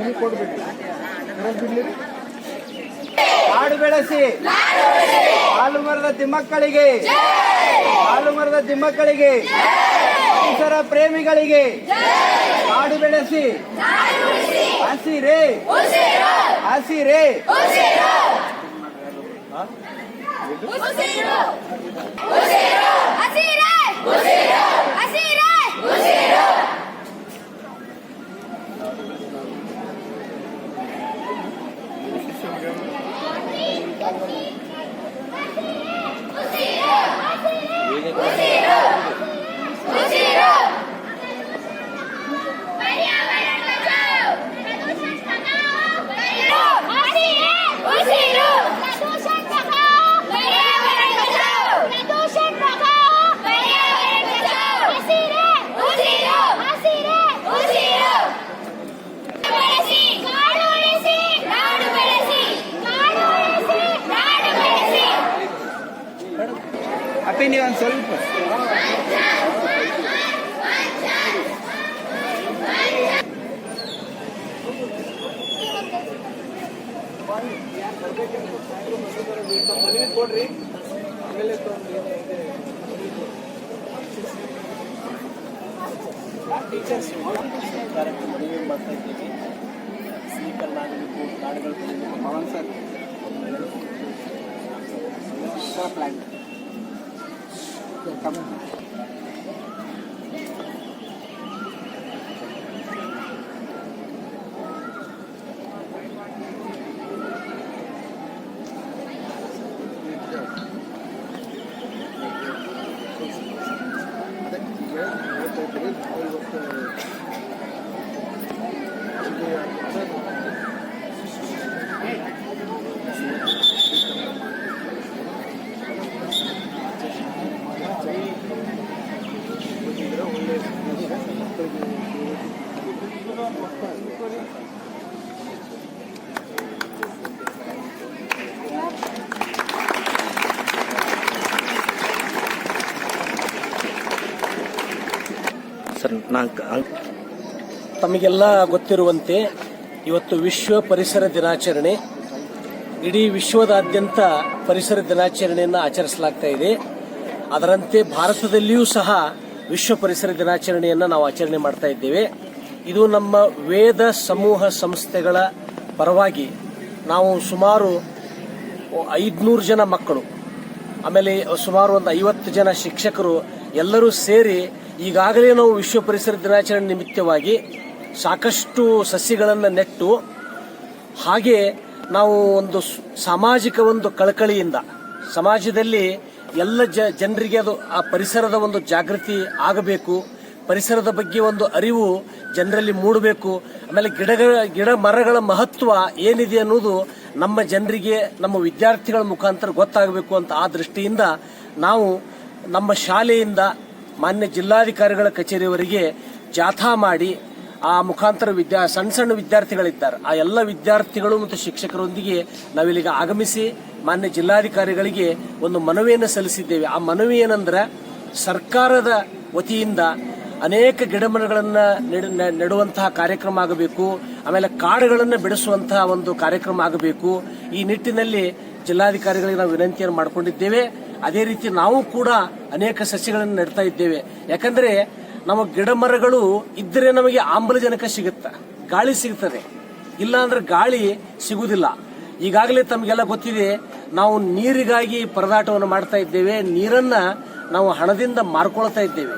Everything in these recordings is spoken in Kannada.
ನನಗೆ ಕೊಡ್ಬೇಕು. ಬಿಡ್ಲಿರಿ ಕಾಡು ಬೆಳೆಸಿ. ಹಾಲು ಮರದ ತಿಮ್ಮಕ್ಕಳಿಗೆ. ಹಾಲು ಮರದ ತಿಮ್ಮಕ್ಕಳಿಗೆ. ಪರಿಸರ ಪ್ರೇಮಿಗಳಿಗೆ. ಹಾಡು ಬೆಳೆಸಿ. ಹಸಿರೇ. ಹಸಿರೇ. ಹಸಿರೇ. ಹಸಿರೇ. ಹಸಿರೇ. ನೀವು ಒಂದು ಸ್ವಲ್ಪ. ಮನವಿ ಕೊಡ್ರಿ ಆಮೇಲೆ ಟೀಚರ್ಸ್ ಕಾರ್ಯಕ್ರಮ ಮನವಿ ಮಾಡ್ತಾ ಇದ್ದೀವಿ ಆಗಬೇಕು ಕಾಡುಗಳು ಬೆಳಿಬೇಕು Pavan sir Tá acabou. Sir ನಾ ತಮಗೆಲ್ಲ ಗೊತ್ತಿರುವಂತೆ ಇವತ್ತು ವಿಶ್ವ ಪರಿಸರ ದಿನಾಚರಣೆ. ಇಡೀ ವಿಶ್ವದಾದ್ಯಂತ ಪರಿಸರ ದಿನಾಚರಣೆಯನ್ನು ಆಚರಿಸಲಾಗ್ತಾ ಇದೆ. ಅದರಂತೆ ಭಾರತದಲ್ಲಿಯೂ ಸಹ ವಿಶ್ವ ಪರಿಸರ ದಿನಾಚರಣೆಯನ್ನು ನಾವು ಆಚರಣೆ ಮಾಡ್ತಾ ಇದ್ದೇವೆ. ಇದು ನಮ್ಮ ವೇದ ಸಮೂಹ ಸಂಸ್ಥೆಗಳ ಪರವಾಗಿ ನಾವು ಸುಮಾರು ಐದುನೂರು ಜನ ಮಕ್ಕಳು. ಆಮೇಲೆ ಸುಮಾರು ಒಂದು ಐವತ್ತು ಜನ ಶಿಕ್ಷಕರು ಎಲ್ಲರೂ ಸೇರಿ ಈಗಾಗಲೇ ನಾವು ವಿಶ್ವ ಪರಿಸರ ದಿನಾಚರಣೆ ನಿಮಿತ್ತವಾಗಿ ಸಾಕಷ್ಟು ಸಸ್ಯಗಳನ್ನು ನೆಟ್ಟು ಹಾಗೆ ನಾವು ಒಂದು ಸಾಮಾಜಿಕ ಒಂದು ಕಳಕಳಿಯಿಂದ ಸಮಾಜದಲ್ಲಿ ಎಲ್ಲ ಜ ಜನರಿಗೆ ಅದು ಆ ಪರಿಸರದ ಒಂದು ಜಾಗೃತಿ ಆಗಬೇಕು. ಪರಿಸರದ ಬಗ್ಗೆ ಒಂದು ಅರಿವು ಜನರಲ್ಲಿ ಮೂಡಬೇಕು. ಆಮೇಲೆ ಗಿಡಗಳ, ಗಿಡ ಮರಗಳ ಮಹತ್ವ ಏನಿದೆ ಅನ್ನೋದು ನಮ್ಮ ಜನರಿಗೆ, ನಮ್ಮ ವಿದ್ಯಾರ್ಥಿಗಳ ಮುಖಾಂತರ ಗೊತ್ತಾಗಬೇಕು ಅಂತ ಆ ದೃಷ್ಟಿಯಿಂದ ನಾವು ನಮ್ಮ ಶಾಲೆಯಿಂದ ಮಾನ್ಯ ಜಿಲ್ಲಾಧಿಕಾರಿಗಳ ಕಚೇರಿಯವರಿಗೆ ಜಾಥಾ ಮಾಡಿ ಆ ಮುಖಾಂತರ ವಿದ್ಯಾ, ಸಣ್ಣ ಸಣ್ಣ ವಿದ್ಯಾರ್ಥಿಗಳಿದ್ದಾರೆ. ಆ ಎಲ್ಲ ವಿದ್ಯಾರ್ಥಿಗಳು ಮತ್ತು ಶಿಕ್ಷಕರೊಂದಿಗೆ ನಾವಿಲ್ಲಿಗೆ ಆಗಮಿಸಿ ಮಾನ್ಯ ಜಿಲ್ಲಾಧಿಕಾರಿಗಳಿಗೆ ಒಂದು ಮನವಿಯನ್ನು ಸಲ್ಲಿಸಿದ್ದೇವೆ. ಆ ಮನವಿ ಏನಂದ್ರೆ ಸರ್ಕಾರದ ವತಿಯಿಂದ ಅನೇಕ ಗಿಡಮರಗಳನ್ನು ನೆಡು- ನೆಡುವಂತಹ ಕಾರ್ಯಕ್ರಮ ಆಗಬೇಕು, ಆಮೇಲೆ ಕಾಡುಗಳನ್ನು ಬೆಳೆಸುವಂತಹ ಒಂದು ಕಾರ್ಯಕ್ರಮ ಆಗಬೇಕು. ಈ ನಿಟ್ಟಿನಲ್ಲಿ ಜಿಲ್ಲಾಧಿಕಾರಿಗಳಿಗೆ ನಾವು ವಿನಂತಿಯನ್ನು ಮಾಡಿಕೊಂಡಿದ್ದೇವೆ. ಅದೇ ರೀತಿ ನಾವು ಕೂಡ ಅನೇಕ ಸಸ್ಯಗಳನ್ನು ನೆಡ್ತಾ ಇದ್ದೇವೆ. ಯಾಕಂದ್ರೆ ನಮ್ಮ ಗಿಡ ಮರಗಳು ಇದ್ದರೆ ನಮಗೆ ಆಮ್ಲಜನಕ ಸಿಗುತ್ತೆ, ಗಾಳಿ ಸಿಗುತ್ತದೆ ಇಲ್ಲ ಅಂದ್ರೆ ಗಾಳಿ ಸಿಗುವುದಿಲ್ಲ ಈಗಾಗಲೇ ತಮಗೆಲ್ಲ ಗೊತ್ತಿದೆ, ನಾವು ನೀರಿಗಾಗಿ ಪರದಾಟವನ್ನು ಮಾಡ್ತಾ ಇದ್ದೇವೆ, ನೀರನ್ನ ನಾವು ಹಣದಿಂದ ಮಾರ್ಕೊಳ್ತಾ ಇದ್ದೇವೆ.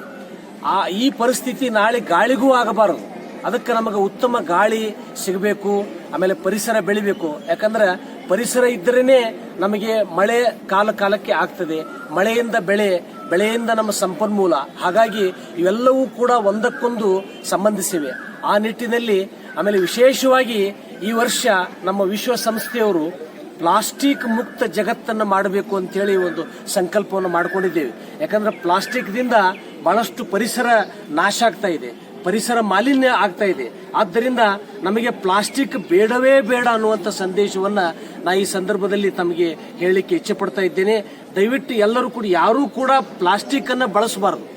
ಆ, ಈ ಪರಿಸ್ಥಿತಿ ನಾಳೆ ಗಾಳಿಗೂ ಆಗಬಾರದು. ಅದಕ್ಕೆ ನಮಗೆ ಉತ್ತಮ ಗಾಳಿ ಸಿಗಬೇಕು, ಆಮೇಲೆ ಪರಿಸರ ಬೆಳಿಬೇಕು. ಯಾಕಂದ್ರೆ ಪರಿಸರ ಇದ್ದರೇನೆ ನಮಗೆ ಮಳೆ ಕಾಲ ಕಾಲಕ್ಕೆ ಆಗ್ತದೆ. ಮಳೆಯಿಂದ ಬೆಳೆ, ಬೆಳೆಯಿಂದ ನಮ್ಮ ಸಂಪನ್ಮೂಲ. ಹಾಗಾಗಿ ಇವೆಲ್ಲವೂ ಕೂಡ ಒಂದಕ್ಕೊಂದು ಸಂಬಂಧಿಸಿವೆ. ಆ ನಿಟ್ಟಿನಲ್ಲಿ ಆಮೇಲೆ ವಿಶೇಷವಾಗಿ ಈ ವರ್ಷ ನಮ್ಮ ವಿಶ್ವಸಂಸ್ಥೆಯವರು ಪ್ಲಾಸ್ಟಿಕ್ ಮುಕ್ತ ಜಗತ್ತನ್ನು ಮಾಡಬೇಕು ಅಂತೇಳಿ ಒಂದು ಸಂಕಲ್ಪವನ್ನು ಮಾಡಿಕೊಂಡಿದ್ದೇವೆ. ಯಾಕಂದ್ರೆ ಪ್ಲಾಸ್ಟಿಕ್ದಿಂದ ಬಹಳಷ್ಟು ಪರಿಸರ ನಾಶ ಆಗ್ತಾ ಇದೆ. ಪರಿಸರ ಮಾಲಿನ್ಯ ಆಗ್ತಾ ಇದೆ. ಆದ್ದರಿಂದ ನಮಗೆ ಪ್ಲಾಸ್ಟಿಕ್ ಬೇಡವೇ ಬೇಡ ಅನ್ನುವಂಥ ಸಂದೇಶವನ್ನ ನಾ ಈ ಸಂದರ್ಭದಲ್ಲಿ ತಮಗೆ ಹೇಳಲಿಕ್ಕೆ ಇಚ್ಛೆ ಪಡ್ತಾ ಇದ್ದೇನೆ. ದಯವಿಟ್ಟು ಎಲ್ಲರೂ ಕೂಡ, ಯಾರೂ ಕೂಡ ಪ್ಲಾಸ್ಟಿಕ್ ಅನ್ನ ಬಳಸಬಾರದು.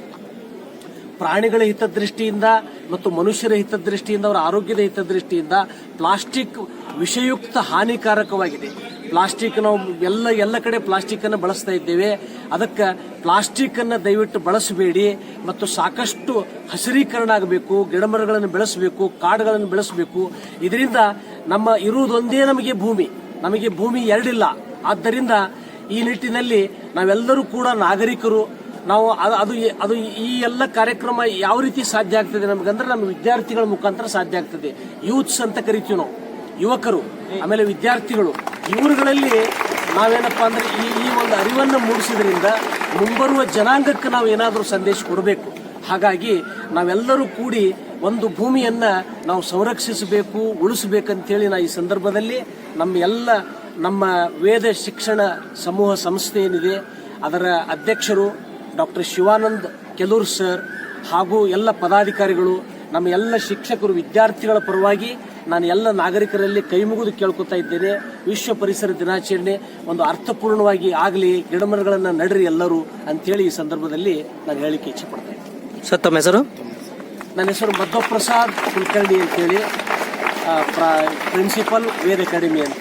ಪ್ರಾಣಿಗಳ ಹಿತದೃಷ್ಟಿಯಿಂದ ಮತ್ತು ಮನುಷ್ಯರ ಹಿತದೃಷ್ಟಿಯಿಂದ, ಅವರ ಆರೋಗ್ಯದ ಹಿತದೃಷ್ಟಿಯಿಂದ ಪ್ಲಾಸ್ಟಿಕ್ ವಿಷಯುಕ್ತ ಹಾನಿಕಾರಕವಾಗಿದೆ. ಪ್ಲಾಸ್ಟಿಕ್ ನಾವು ಎಲ್ಲ ಎಲ್ಲ ಕಡೆ ಪ್ಲಾಸ್ಟಿಕ್ ಅನ್ನು ಬಳಸ್ತಾ ಇದ್ದೇವೆ. ಅದಕ್ಕೆ ಪ್ಲಾಸ್ಟಿಕ್ ಅನ್ನು ದಯವಿಟ್ಟು ಬಳಸಬೇಡಿ ಮತ್ತು ಸಾಕಷ್ಟು ಹಸಿರೀಕರಣ ಆಗಬೇಕು, ಗಿಡಮರಗಳನ್ನು ಬೆಳೆಸಬೇಕು, ಕಾಡುಗಳನ್ನು ಬೆಳೆಸಬೇಕು. ಇದರಿಂದ ನಮ್ಮ ಇರುವುದೊಂದೇ ನಮಗೆ ಭೂಮಿ ನಮಗೆ ಭೂಮಿ ಎರಡಿಲ್ಲ. ಆದ್ದರಿಂದ ಈ ನಿಟ್ಟಿನಲ್ಲಿ ನಾವೆಲ್ಲರೂ ಕೂಡ ನಾಗರಿಕರು, ನಾವು ಅದು ಅದು ಈ ಎಲ್ಲ ಕಾರ್ಯಕ್ರಮ ಯಾವ ರೀತಿ ಸಾಧ್ಯ ಆಗ್ತದೆ ನಮಗಂದ್ರೆ ನಮ್ಮ ವಿದ್ಯಾರ್ಥಿಗಳ ಮುಖಾಂತರ ಸಾಧ್ಯ ಆಗ್ತದೆ. ಯೂತ್ಸ್ ಅಂತ ಕರಿತೀವಿ ನಾವು. ಯುವಕರು, ಆಮೇಲೆ ವಿದ್ಯಾರ್ಥಿಗಳು ಇವರುಗಳಲ್ಲಿ ನಾವೇನಪ್ಪ ಅಂದ್ರೆ ಈ ಈ ಒಂದು ಅರಿವನ್ನು ಮೂಡಿಸಿದ್ರಿಂದ ಮುಂಬರುವ ಜನಾಂಗಕ್ಕೆ ನಾವು ಏನಾದರೂ ಸಂದೇಶ ಕೊಡಬೇಕು. ಹಾಗಾಗಿ ನಾವೆಲ್ಲರೂ ಕೂಡಿ ಒಂದು ಭೂಮಿಯನ್ನ ನಾವು ಸಂರಕ್ಷಿಸಬೇಕು, ಉಳಿಸಬೇಕಂತೇಳಿ ನಾ ಈ ಸಂದರ್ಭದಲ್ಲಿ ನಮ್ಮ ಎಲ್ಲ, ನಮ್ಮ ವೇದ ಶಿಕ್ಷಣ ಸಮೂಹ ಸಂಸ್ಥೆ ಏನಿದೆ, ಅದರ ಅಧ್ಯಕ್ಷರು ಡಾಕ್ಟರ್ ಶಿವಾನಂದ್ ಕೆಲೂರ್ ಸರ್ ಹಾಗೂ ಎಲ್ಲ ಪದಾಧಿಕಾರಿಗಳು, ನಮ್ಮ ಎಲ್ಲ ಶಿಕ್ಷಕರು, ವಿದ್ಯಾರ್ಥಿಗಳ ಪರವಾಗಿ ನಾನು ಎಲ್ಲ ನಾಗರಿಕರಲ್ಲಿ ಕೈ ಮುಗಿದು ಕೇಳ್ಕೊತಾ ಇದ್ದೇನೆ. ವಿಶ್ವ ಪರಿಸರ ದಿನಾಚರಣೆ ಒಂದು ಅರ್ಥಪೂರ್ಣವಾಗಿ ಆಗಲಿ ಗಿಡಮರಗಳನ್ನು ನಡ್ರಿ ಎಲ್ಲರೂ ಅಂತೇಳಿ ಈ ಸಂದರ್ಭದಲ್ಲಿ ನಾನು ಹೇಳಿಕೆ ಇಚ್ಛೆ ಪಡ್ತೇನೆ ಸರ್ ತಮ್ಮ ಹೆಸರು? ನನ್ನ ಹೆಸರು ಮಧ್ವಪ್ರಸಾದ್ ಕುಲಕರ್ಣಿ ಅಂತೇಳಿ ಪ್ರಿನ್ಸಿಪಲ್ ವೇದ ಅಕಾಡೆಮಿ ಅಂತ.